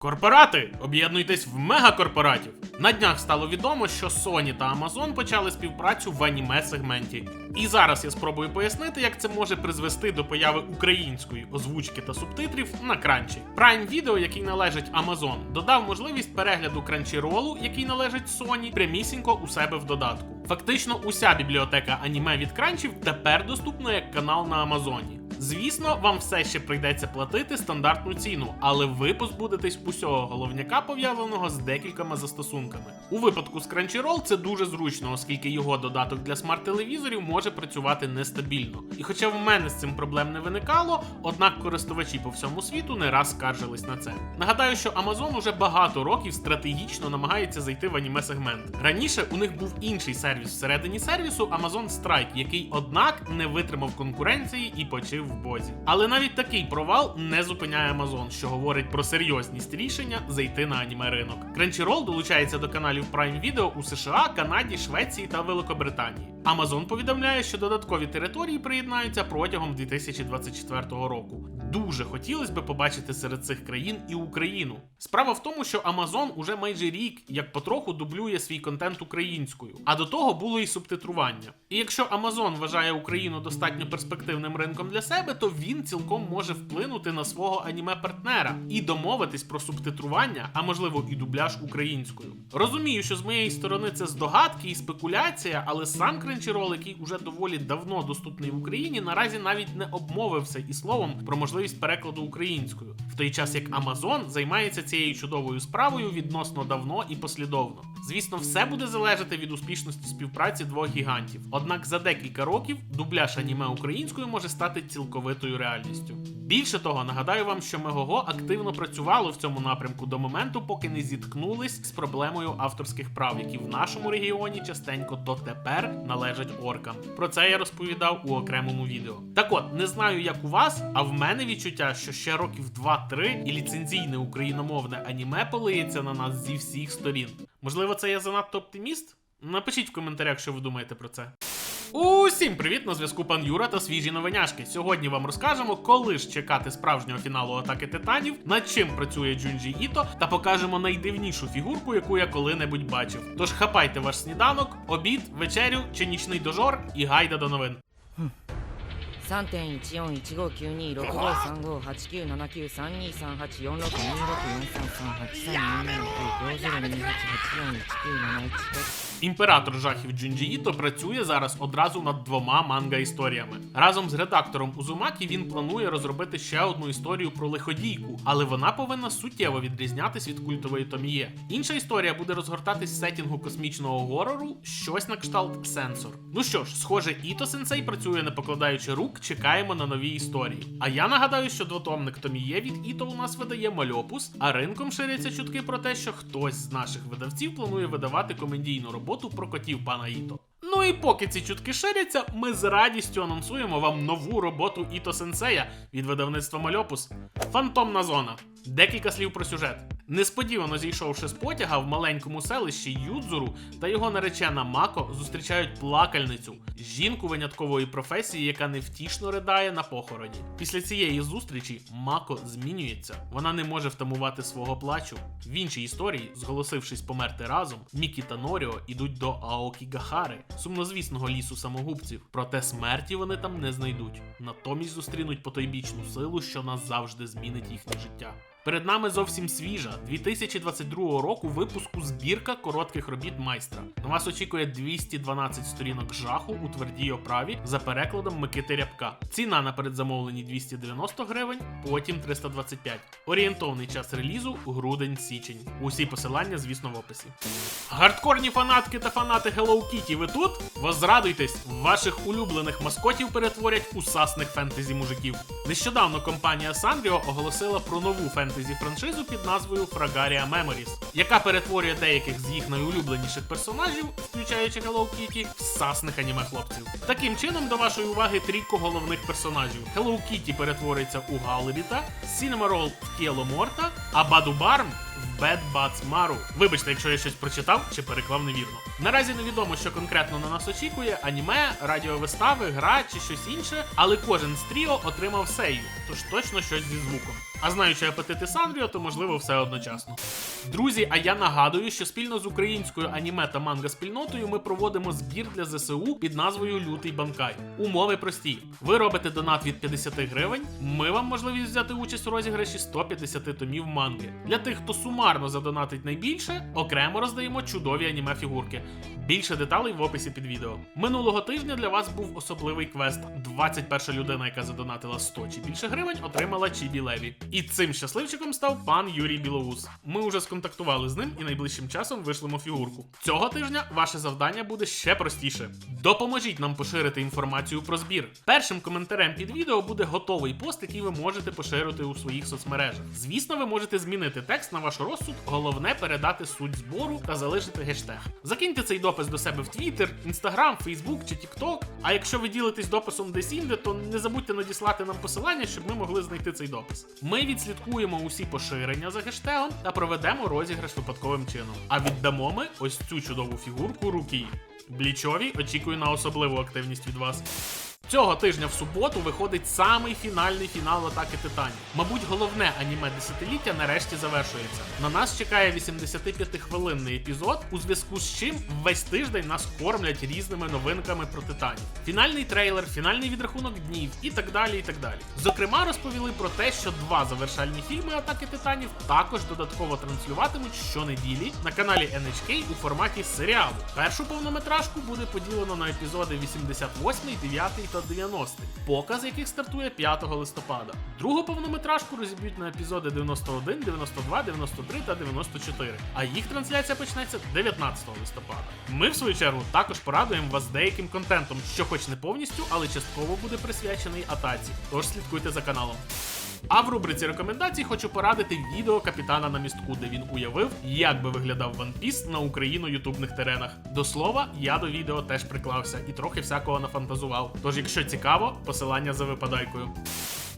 Корпорати, об'єднуйтесь в мегакорпоратів. На днях стало відомо, що Sony та Amazon почали співпрацю в аніме сегменті. І зараз я спробую пояснити, як це може призвести до появи української озвучки та субтитрів на кранчі. Prime Video, який належить Amazon, додав можливість перегляду Crunchyroll, який належить Sony, прямісінько у себе в додатку. Фактично, уся бібліотека аніме від кранчів тепер доступна як канал на Амазоні. Звісно, вам все ще прийдеться платити стандартну ціну, але ви позбудетесь усього головняка, пов'язаного з декількома застосунками. У випадку з Crunchyroll це дуже зручно, оскільки його додаток для смарт-телевізорів може працювати нестабільно. І хоча в мене з цим проблем не виникало, однак користувачі по всьому світу не раз скаржились на це. Нагадаю, що Amazon уже багато років стратегічно намагається зайти в аніме сегмент. Раніше у них був інший сервіс всередині сервісу Amazon Strike, який, однак, не витримав конкуренції і почив в бозі. Але навіть такий провал не зупиняє Amazon, що говорить про серйозність рішення зайти на аніме ринок. Crunchyroll долучається до каналів Prime Video у США, Канаді, Швеції та Великобританії. Amazon повідомляє, що додаткові території приєднаються протягом 2024 року. Дуже хотілося би побачити серед цих країн і Україну. Справа в тому, що Amazon уже майже рік як потроху дублює свій контент українською, а до того було і субтитрування. І якщо Amazon вважає Україну достатньо перспективним ринком для себе, то він цілком може вплинути на свого аніме-партнера і домовитись про субтитрування, а можливо і дубляж українською. Розумію, що з моєї сторони це здогадки і спекуляція, але сам Crunchyroll, який уже доволі давно доступний в Україні, наразі навіть не обмовився і словом про можливість перекладу українською, в той час як Amazon займається цією чудовою справою відносно давно і послідовно. Звісно, все буде залежати від успішності співпраці двох гігантів. Однак за декілька років дубляж аніме українською може стати цілковитою реальністю. Більше того, нагадаю вам, що Мегого активно працювало в цьому напрямку до моменту, поки не зіткнулись з проблемою авторських прав, які в нашому регіоні частенько дотепер належать оркам. Про це я розповідав у окремому відео. Так от, не знаю, як у вас, а в мене відчуття, що ще років 2-3 і ліцензійне україномовне аніме полиється на нас зі всіх сторін. Можливо, це я занадто оптиміст? Напишіть в коментарях, що ви думаєте про це. Усім привіт! На зв'язку пан Юра та свіжі новиняшки. Сьогодні вам розкажемо, коли ж чекати справжнього фіналу атаки титанів, над чим працює Джунджі Іто, та покажемо найдивнішу фігурку, яку я коли-небудь бачив. Тож хапайте ваш сніданок, обід, вечерю чи нічний дожор і гайда до новин. 3.115529293347993342833402884211915. Імператор жахів Джунджі Іто працює зараз одразу над двома манга історіями. Разом з редактором Узумакі він планує розробити ще одну історію про лиходійку, але вона повинна суттєво відрізнятись від культової Томіє. Інша історія буде розгортатись в сетінгу космічного горору, щось на кшталт сенсор. Ну що ж, схоже, Іто Сенсей працює не покладаючи рук, чекаємо на нові історії. А я нагадаю, що двотомник Томіє від Іто у нас видає Мальопус, а ринком ширяться чутки про те, що хтось з наших видавців планує видавати комедійну роботу про котів пана Іто. Ну і поки ці чутки ширяться, ми з радістю анонсуємо вам нову роботу Іто Сенсея від видавництва Мальопус Фантомна зона. Декілька слів про сюжет. Несподівано зійшовши з потяга в маленькому селищі Юдзуру та його наречена Мако зустрічають плакальницю, жінку виняткової професії, яка невтішно ридає на похороні. Після цієї зустрічі Мако змінюється. Вона не може втамувати свого плачу. В іншій історії, зголосившись померти разом, Мікі та Норіо ідуть до Аокі Гахари, сумнозвісного лісу самогубців. Проте смерті вони там не знайдуть. Натомість зустрінуть потойбічну силу, що назавжди змінить їхнє життя. Перед нами зовсім свіжа 2022 року випуску збірка коротких робіт майстра. На вас очікує 212 сторінок жаху у твердій оправі за перекладом Микити Рябка. Ціна на передзамовленні 290 гривень, потім 325. Орієнтовний час релізу грудень-січень. Усі посилання, звісно, в описі. Гардкорні фанатки та фанати Hello Kitty, ви тут? Возрадуйтесь, ваших улюблених маскотів перетворять у сасних фентезі мужиків. Нещодавно компанія Sanrio оголосила про нову фентезі франшизу під назвою Fragaria Memories, яка перетворює деяких з їх найулюбленіших персонажів, включаючи Hello Kitty, в сасних аніме хлопців. Таким чином, до вашої уваги трійко головних персонажів: Hello Kitty перетвориться у Галевіта, Cinnamoroll в Кіело Морта, а Баду Барм в Bats Maru. Вибачте, якщо я щось прочитав чи переклав невірно. Наразі невідомо, що конкретно на нас очікує: аніме, радіовистави, гра чи щось інше, але кожен з тріо отримав сею, тож точно щось зі звуком. А знаючи апетити Санріо, то можливо все одночасно. Друзі, а я нагадую, що спільно з українською аніме та манга спільнотою ми проводимо збір для ЗСУ під назвою Лютий Банкай. Умови прості. Ви робите донат від 50 гривень. Ми вам можливість взяти участь у розіграші 150 томів манги. Для тих, хто сумарно задонатить найбільше, окремо роздаємо чудові аніме фігурки. Більше деталей в описі під відео. Минулого тижня для вас був особливий квест. 21 людина, яка задонатила 100 чи більше гривень, отримала Чібі Леві. І цим щасливчиком став пан Юрій Білоус. Ми вже сконтактували з ним і найближчим часом вишлемо фігурку. Цього тижня ваше завдання буде ще простіше. Допоможіть нам поширити інформацію про збір. Першим коментарем під відео буде готовий пост, який ви можете поширити у своїх соцмережах. Звісно, ви можете змінити текст на ваш розсуд. Головне передати суть збору та залишити гештег. Закиньте цей допис до себе в Twitter, Instagram, Facebook чи TikTok. А якщо ви ділитесь дописом десь інде, то не забудьте надіслати нам посилання, щоб ми могли знайти цей допис. Ми відслідкуємо усі поширення за гештегом та проведемо розіграш випадковим чином. А віддамо ми ось цю чудову фігурку руки. Блічові очікую на особливу активність від вас. Цього тижня в суботу виходить самий фінальний фінал атаки титанів. Мабуть, головне аніме десятиліття нарешті завершується. На нас чекає 85-хвилинний епізод, у зв'язку з чим весь тиждень нас кормлять різними новинками про титанів. Фінальний трейлер, фінальний відрахунок днів і так далі. І так далі. Зокрема, розповіли про те, що два завершальні фільми атаки титанів також додатково транслюватимуть щонеділі на каналі NHK у форматі серіалу. Першу повнометражку буде поділено на епізоди 88, 9 та 90, показ яких стартує 5 листопада. Другу повнометражку розіб'ють на епізоди 91, 92, 93 та 94, а їх трансляція почнеться 19 листопада. Ми, в свою чергу, також порадуємо вас деяким контентом, що хоч не повністю, але частково буде присвячений атаці. Тож слідкуйте за каналом. А в рубриці рекомендацій хочу порадити відео капітана на містку, де він уявив, як би виглядав One Piece на Україну ютубних теренах. До слова, я до відео теж приклався і трохи всякого нафантазував. Тож, якщо цікаво, посилання за випадайкою.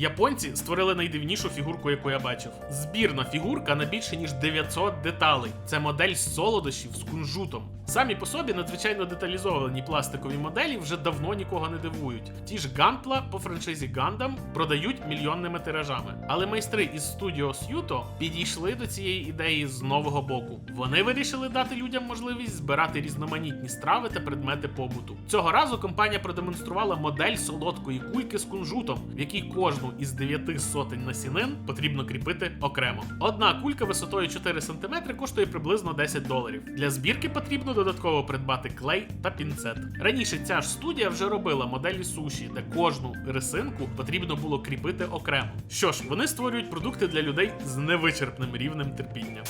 Японці створили найдивнішу фігурку, яку я бачив. Збірна фігурка на більше ніж 900 деталей. Це модель солодощів з кунжутом. Самі по собі надзвичайно деталізовані пластикові моделі вже давно нікого не дивують. Ті ж Гантла по франшизі Gundam продають мільйонними тиражами. Але майстри із студіо С'юто підійшли до цієї ідеї з нового боку. Вони вирішили дати людям можливість збирати різноманітні страви та предмети побуту. Цього разу компанія продемонструвала модель солодкої кульки з кунжутом, в якій кожну із дев'яти сотень насінин потрібно кріпити окремо. Одна кулька висотою 4 см коштує приблизно 10 доларів. Для збірки потрібно додатково придбати клей та пінцет. Раніше ця ж студія вже робила моделі суші, де кожну рисинку потрібно було кріпити окремо. Що ж, вони створюють продукти для людей з невичерпним рівнем терпіння.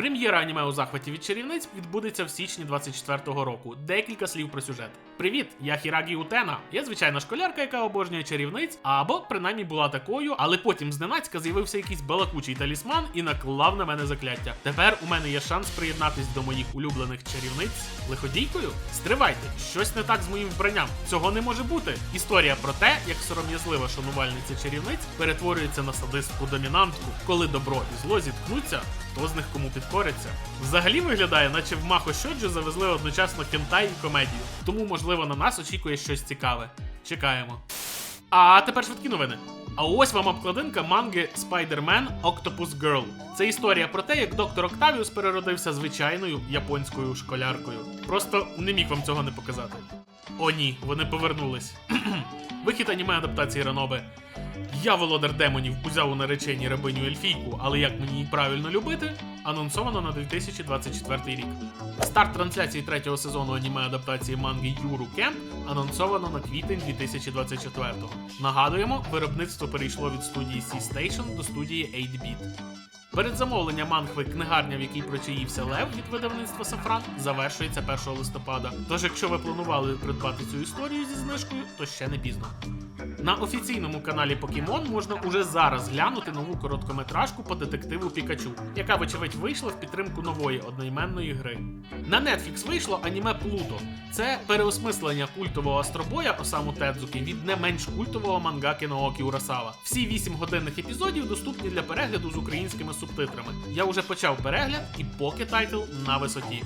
Прем'єра аніме у захваті від чарівниць відбудеться в січні 24-го року. Декілька слів про сюжет. Привіт, я Хірагі Утена. Я звичайна школярка, яка обожнює чарівниць, або принаймні була такою, але потім зненацька з'явився якийсь балакучий талісман і наклав на мене закляття. Тепер у мене є шанс приєднатись до моїх улюблених чарівниць лиходійкою. Стривайте, щось не так з моїм вбранням. Цього не може бути. Історія про те, як сором'язлива шанувальниця чарівниць перетворюється на садистку домінантку, коли добро і зло зіткнуться. Хто з них кому підкориться? Взагалі виглядає, наче в Махо Шоджо завезли одночасно кентай і комедію. Тому, можливо, на нас очікує щось цікаве. Чекаємо. А тепер швидкі новини. А ось вам обкладинка манги Spider-Man Octopus Girl. Це історія про те, як доктор Октавіус переродився звичайною японською школяркою. Просто не міг вам цього не показати. О, ні, вони повернулись. Вихід аніме адаптації Ранобе. Я, володар демонів, узяв у нареченні рабиню Ельфійку, але як мені її правильно любити, анонсовано на 2024 рік. Старт трансляції третього сезону аніме адаптації манги Юру Кемп анонсовано на квітень 2024-го. Нагадуємо, виробництво перейшло від студії C-Station до студії 8-Bit. Передзамовлення манхви книгарня, в якій прочаївся Лев від видавництва Сафран, завершується 1 листопада. Тож, якщо ви планували придбати цю історію зі знижкою, то ще не пізно. На офіційному каналі Покемон можна уже зараз глянути нову короткометражку по детективу Пікачу, яка, вочевидь, вийшла в підтримку нової одноіменної гри. На Netflix вийшло аніме Плуто. Це переосмислення культового астробоя Осаму Тедзуки від не менш культового мангаки Наокі Урасава. Всі 8 годинних епізодів доступні для перегляду з українськими субтитрами. Я вже почав перегляд, і поки тайтл на висоті.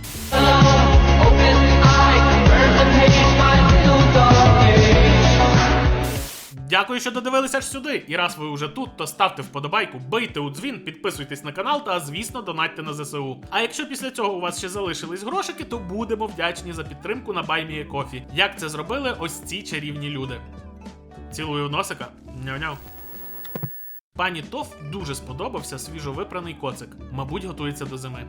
Дякую, що додивилися аж сюди. І раз ви вже тут, то ставте вподобайку, бийте у дзвін, підписуйтесь на канал та, звісно, донатьте на ЗСУ. А якщо після цього у вас ще залишились грошики, то будемо вдячні за підтримку на BuyMeACoffee. Як це зробили ось ці чарівні люди. Цілую носика. Няу-няу. Пані Тоф дуже сподобався свіжовипраний коцик. Мабуть, готується до зими.